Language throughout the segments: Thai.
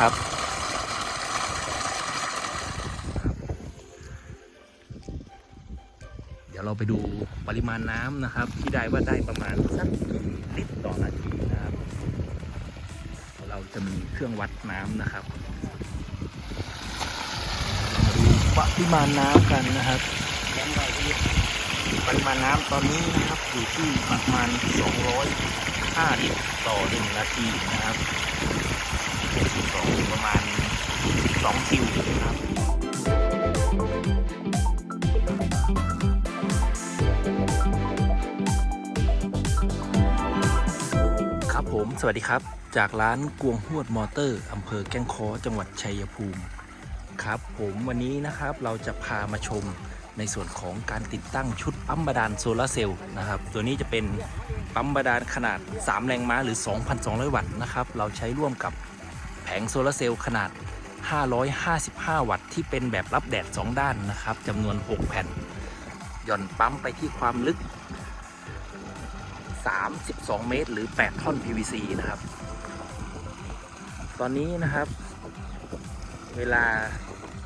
นะครับ เดี๋ยวเราไปดูปริมาณน้ำนะครับ ที่ได้ว่าได้ประมาณสักกี่ลิตรต่อนาทีนะครับ เราจะมีเครื่องวัดน้ำนะครับดูปริมาณน้ำกันนะครับปริมาณน้ำตอนนี้นะครับอยู่ที่ประมาณ 205 ลิตรต่อ 1 นาทีนะครับ ต่อประมาณ 2 คิวนะครับครับผม สวัสดีครับ จากร้านกวงหวดมอเตอร์อำเภอแก้งคอจังหวัดชัยภูมิครับผมวันนี้นะครับเราจะพามาชมในส่วนของการติดตั้งชุดปั๊มบาดาลโซลาร์เซลล์นะครับ ตัวนี้จะเป็นปั๊มบาดาลขนาด 3 แรงม้าหรือ 2,200 วัตต์นะครับ เราใช้ร่วมกับ แผงโซลาร์เซลล์ขนาด 555 วัตต์ที่เป็นแบบรับแดด 2 ด้านนะครับจำนวน 6 แผ่น หย่อนปั๊มไปที่ความลึก 32 เมตร หรือ 8 ท่อน PVC นะครับ ตอนนี้นะครับ เวลา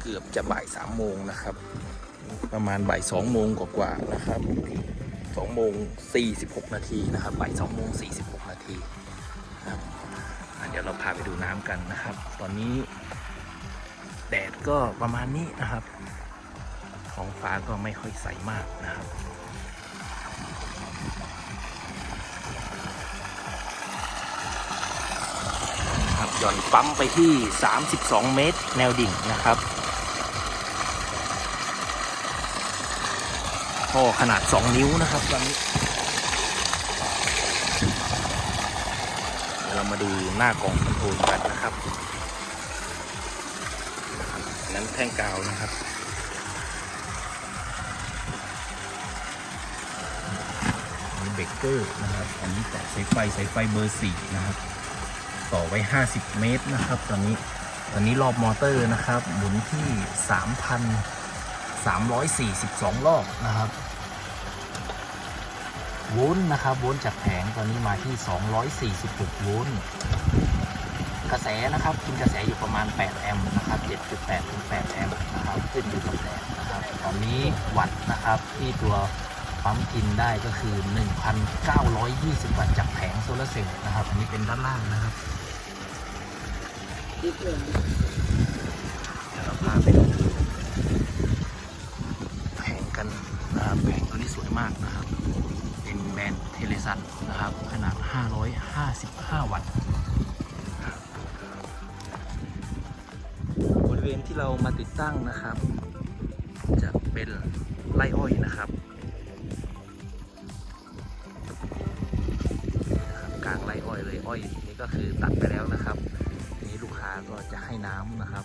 เกือบจะบ่ายสามโมงนะครับ ประมาณบ่ายสองโมงกว่าๆนะครับสองโมงสี่สิบหกนาทีนะครับบ่ายสองโมงสี่สิบหกนาที เดี๋ยวเราพาไปดูน้ำกันนะครับ ตอนนี้แดดก็ประมาณนี้นะครับท้องฟ้าก็ไม่ค่อยใสมากนะครับครับย่อนปั๊มไปที่ 32 เมตรแนวดิ่งนะครับท่อขนาด 2 นิ้วนะครับตอนนี้ ดูหน้ากล่องคอนโทรลกันนะครับนั้นแท่งกาวนะครับเบรกเกอร์นะครับ อันนี้ต่อสายไฟสายไฟเบอร์สี่นะครับ ต่อไว้ 50 เมตรนะครับ ตอนนี้ ตอนนี้รอบมอเตอร์นะครับ หมุนที่ 3,342 รอบนะครับ โวลต์นะครับ โวลต์จากแผงตอนนี้มาที่ 246 โวลต์ กระแสนะครับกินกระแสอยู่ประมาณ 8 แอมป์นะครับ 7.8 ถึง 8 แอมป์นะครับ ขึ้นอยู่กับแดดนะครับ ตอนนี้วัตต์นะครับที่ตัวปั๊มกินได้ก็คือ 1,920 วัตต์จากแผงโซลาร์เซลล์นะครับ อันนี้เป็นด้านล่างนะครับเดี๋ยวเราพาไปดูแผงกันนะครับแผงตัวนี้สวยมากนะครับ แบรนด์เทเลซันนะครับ ขนาด 555 วัตต์บริเวณที่เรามาติดตั้งนะครับ จะเป็นไร่อ้อยนะครับ กลางไร่อ้อยเลยอ้อยนี่ก็คือตัดไปแล้วนะครับทีนี้ลูกค้าก็จะให้น้ำนะครับ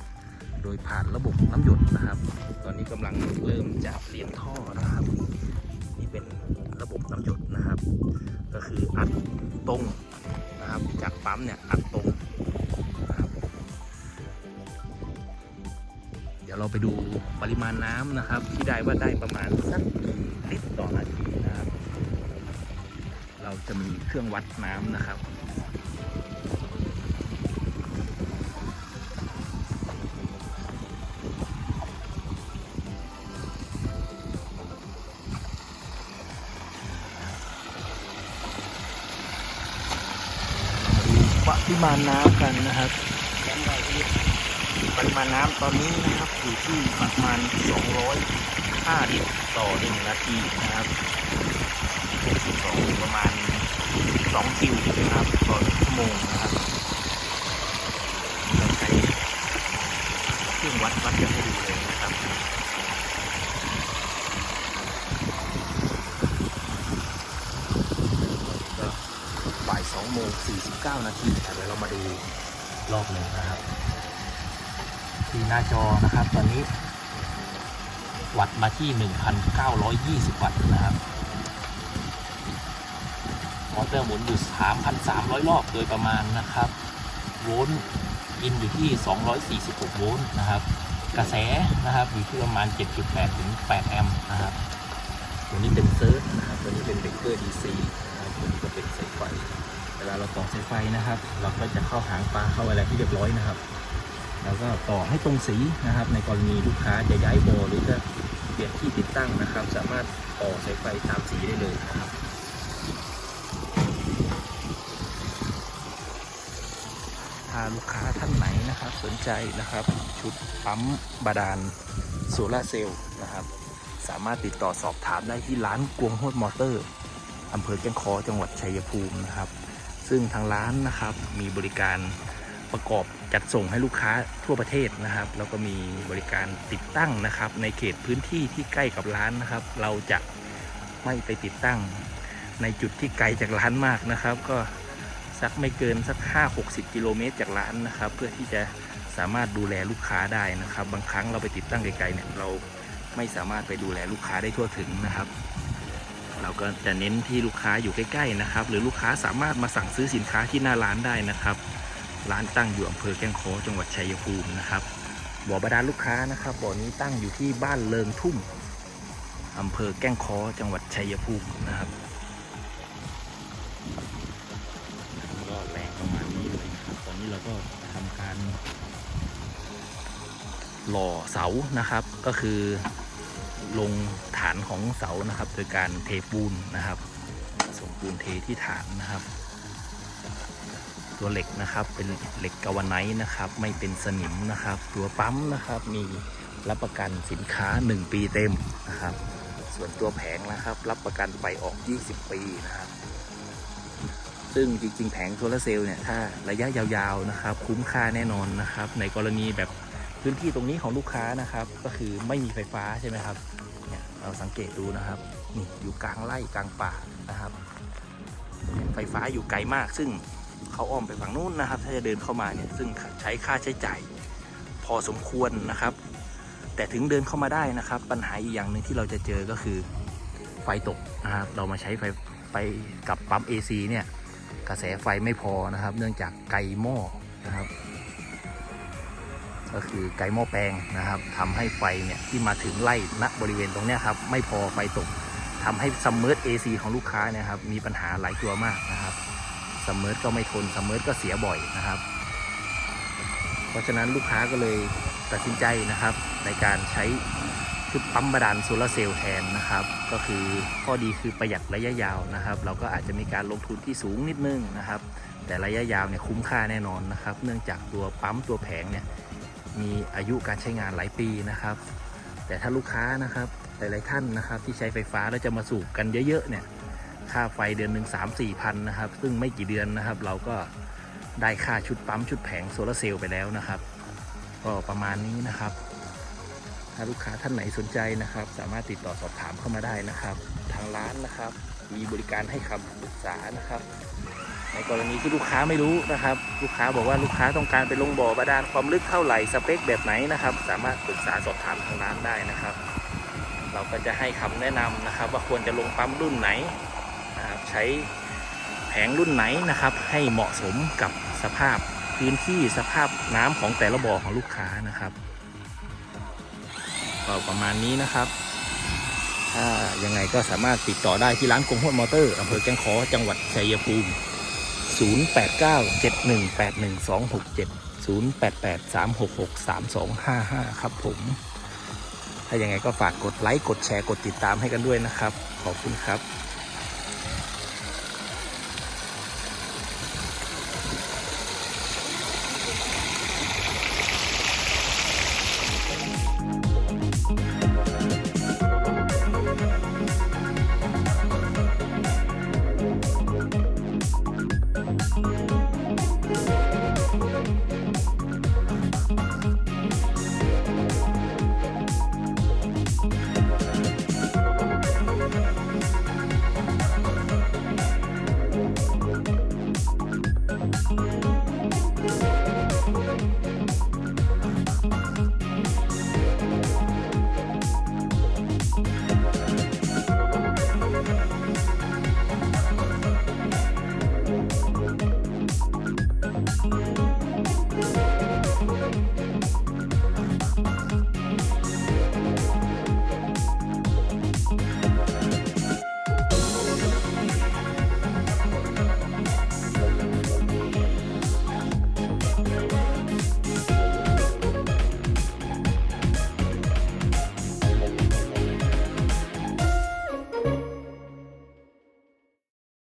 โดยผ่านระบบน้ำหยดนะครับ ตอนนี้กำลังเริ่มจะเปลี่ยนท่อนะครับ นี่เป็น ระบบน้ำหยดนะครับ ก็คืออัดตรงนะครับ จากปั๊มเนี่ยอัดตรงนะครับเดี๋ยวเราไปดูปริมาณน้ำนะครับ ที่ได้ว่าได้ประมาณสักกี่ลิตรต่อนาทีนะครับ เราจะมีเครื่องวัดน้ำนะครับ ปริมาณน้ำกันนะครับปริมาณน้ำตอนนี้นะครับอยู่ที่ประมาณ 205ลิตรต่อ 1 นาทีนะครับสองประมาณ2คิวนะครับต่อชั่วโมงนะครับเราใช้เครื่องวัดวัดกันให้ดูเลยนะครับ ก็บ่าย2 โมง 49 นาทีเดี๋ยวเรามาดูรอบหนึ่งนะครับ ที่หน้าจอนะครับ ตอนนี้ วัดมาที่ 1,920 วัตต์นะครับมอเตอร์หมุนอยู่ 3,300 รอบโดยประมาณนะครับ โวลต์อินอยู่ที่ 246 โวลต์นะครับ กระแสนะครับอยู่ที่ประมาณ 7.8 ถึง 8 แอมป์นะครับ ตัวนี้เป็นเซิร์ฟนะครับ ตัวนี้เป็นเบรกเกอร์ DC นะครับตัวนี้ก็เป็นสายไฟ เวลาเราต่อสายไฟนะครับ เราก็จะเข้าหางปลาเข้าอะไรที่เรียบร้อยนะครับ แล้วก็ต่อให้ตรงสีนะครับ ในกรณีลูกค้าจะย้ายโบหรือจะเปลี่ยนที่ติดตั้งนะครับ สามารถต่อสายไฟตามสีได้เลยนะครับถ้าลูกค้าท่านไหนนะครับ สนใจนะครับ ชุดปั๊มบาดาลโซลาเซลล์นะครับ สามารถติดต่อสอบถามได้ที่ร้านกวงโฮดมอเตอร์อำเภอแก้งคอจังหวัดชัยภูมินะครับ ซึ่งทางร้านนะครับมีบริการประกอบจัดส่งให้ลูกค้าทั่วประเทศนะครับ แล้วก็มีบริการติดตั้งนะครับ ในเขตพื้นที่ที่ใกล้กับร้านนะครับ เราจะไม่ไปติดตั้ง ในจุดที่ไกลจากร้านมากนะครับ ก็สักไม่เกินสัก 5-60 กิโลเมตรจากร้านนะครับ เพื่อที่จะสามารถดูแลลูกค้าได้นะครับ บางครั้งเราไปติดตั้งไกลๆเนี่ยเราไม่สามารถไปดูแลลูกค้าได้ทั่วถึงนะครับ เราก็จะเน้นที่ลูกค้าอยู่ใกล้ๆนะครับ หรือลูกค้าสามารถมาสั่งซื้อสินค้าที่หน้าร้านได้นะครับ ร้านตั้งอยู่อำเภอแก้งเคอจังหวัดชัยภูมินะครับบ่อบาดาลลูกค้านะครับบ่อนี้ตั้งอยู่ที่บ้านเลิงทุ่มอำเภอแก้งคอจังหวัดชัยภูมินะครับก็แรงประมาณนี้เลยครับตอนนี้เราก็ทำการหล่อเสานะครับ ก็คือ ลงฐานของเสานะครับ โดยการเทปูนนะครับส่งปูนเทที่ฐานนะครับ ตัวเหล็กนะครับเป็นเหล็กกาวไนท์นะครับ ไม่เป็นสนิมนะครับ ตัวปั๊มนะครับมีรับประกันสินค้า 1 ปีเต็มนะครับ ส่วนตัวแผงนะครับ รับประกันไฟออก 20 ปีนะครับซึ่งจริงๆ แผงโซลาร์เซลล์เนี่ย ถ้าระยะยาวๆ นะครับ คุ้มค่าแน่นอนนะครับ ในกรณีแบบพื้นที่ตรงนี้ของลูกค้านะครับ ก็คือไม่มีไฟฟ้าใช่ไหมครับ เราสังเกตดูนะครับนี่อยู่กลางไร่กลางป่านะครับ ไฟฟ้าอยู่ไกลมาก ซึ่งเขาอ้อมไปฝั่งนู้นนะครับ ถ้าจะเดินเข้ามาเนี่ยซึ่งใช้ค่าใช้จ่ายพอสมควรนะครับ แต่ถึงเดินเข้ามาได้นะครับ ปัญหาอีกอย่างหนึ่งที่เราจะเจอก็คือไฟตกนะครับ เรามาใช้ไฟไปกับปั๊ม AC เนี่ยกระแสไฟไม่พอนะครับ เนื่องจากไกลหม้อนะครับ ก็คือไกหม้อแปลงนะครับทำให้ไฟเนี่ยที่มาถึงไล่ณบริเวณตรงเนี้ยครับไม่พอไฟตกทำให้ซัมเมอร์ AC ของลูกค้านี่ยครับมีปัญหาหลายตัวมากนะครับซัมเมอร์ก็ไม่ทนซัมเมอร์ก็เสียบ่อยนะครับ เพราะฉะนั้นลูกค้าก็เลยตัดสินใจนะครับ ในการใช้ชุดปั๊มบาดาลโซลาร์เซลล์แทนนะครับ ก็คือข้อดีคือประหยัดระยะยาวนะครับ เราก็อาจจะมีการลงทุนที่สูงนิดนึงนะครับ แต่ระยะยาวเนี่ยคุ้มค่าแน่นอนนะครับ เนื่องจากตัวปั๊มตัวแผงเนี่ย มีอายุการใช้งานหลายปีนะครับ แต่ถ้าลูกค้านะครับหลายๆท่านนะครับที่ใช้ไฟฟ้าแล้วจะมาสูบกันเยอะๆเนี่ยค่าไฟเดือนหนึ่งสามสี่พันนะครับ ซึ่งไม่กี่เดือนนะครับ เราก็ได้ค่าชุดปั๊มชุดแผงโซลาร์เซลล์ไปแล้วนะครับ ก็ประมาณนี้นะครับ ถ้าลูกค้าท่านไหนสนใจนะครับ สามารถติดต่อสอบถามเข้ามาได้นะครับ ทางร้านนะครับ มีบริการให้คำปรึกษานะครับ ในกรณีที่ลูกค้าไม่รู้นะครับ ลูกค้าบอกว่าลูกค้าต้องการไปลงบ่อบาดาลความลึกเท่าไหร่สเปคแบบไหนนะครับ สามารถปรึกษาสอบถามทางร้านได้นะครับ เราก็จะให้คำแนะนำนะครับ ว่าควรจะลงปั๊มรุ่นไหนนะครับใช้แผงรุ่นไหนนะครับ ให้เหมาะสมกับสภาพพื้นที่สภาพน้ำของแต่ละบ่อของลูกค้านะครับก็ประมาณนี้นะครับถ้ายังไงก็สามารถติดต่อได้ที่ร้านกงหวดมอเตอร์อำเภอแก้งขอจังหวัดชัยภูมิ 0897181267 0883663255 ครับผม ถ้ายังไงก็ฝากกดไลค์ กดแชร์ กดติดตามให้กันด้วยนะครับ ขอบคุณครับ